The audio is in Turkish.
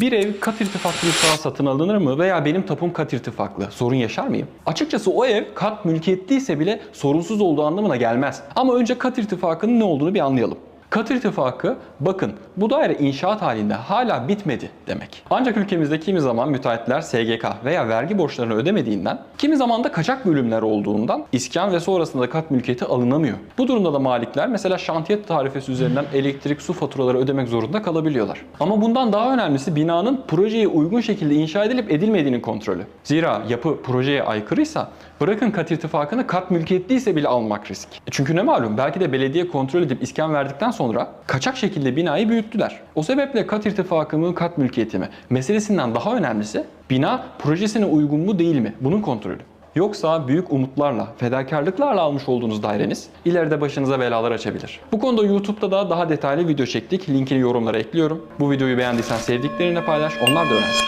Bir ev kat irtifaklı saha satın alınır mı veya benim tapum kat irtifaklı sorun yaşar mıyım? Açıkçası o ev kat mülkiyetliyse bile sorunsuz olduğu anlamına gelmez. Ama önce kat irtifakının ne olduğunu bir anlayalım. Kat irtifakı bakın bu daire inşaat halinde hala bitmedi demek. Ancak ülkemizde kimi zaman müteahhitler SGK veya vergi borçlarını ödemediğinden, kimi zaman da kaçak bölümler olduğundan iskan ve sonrasında kat mülkiyeti alınamıyor. Bu durumda da malikler mesela şantiye tarifesi üzerinden elektrik, su faturaları ödemek zorunda kalabiliyorlar. Ama bundan daha önemlisi binanın projeye uygun şekilde inşa edilip edilmediğinin kontrolü. Zira yapı projeye aykırıysa bırakın kat irtifakını kat mülkiyetliyse bile almak risk. E Çünkü ne malum belki de belediye kontrol edip iskan verdikten sonra kaçak şekilde binayı büyüttüler. O sebeple kat irtifakı mı kat mülkiyeti mi meselesinden daha önemlisi bina projesine uygun mu değil mi bunun kontrolü. Yoksa büyük umutlarla, fedakarlıklarla almış olduğunuz daireniz ileride başınıza belalar açabilir. Bu konuda YouTube'da da daha detaylı video çektik. Linkini yorumlara ekliyorum. Bu videoyu beğendiysen sevdiklerine paylaş, onlar da öğrensin.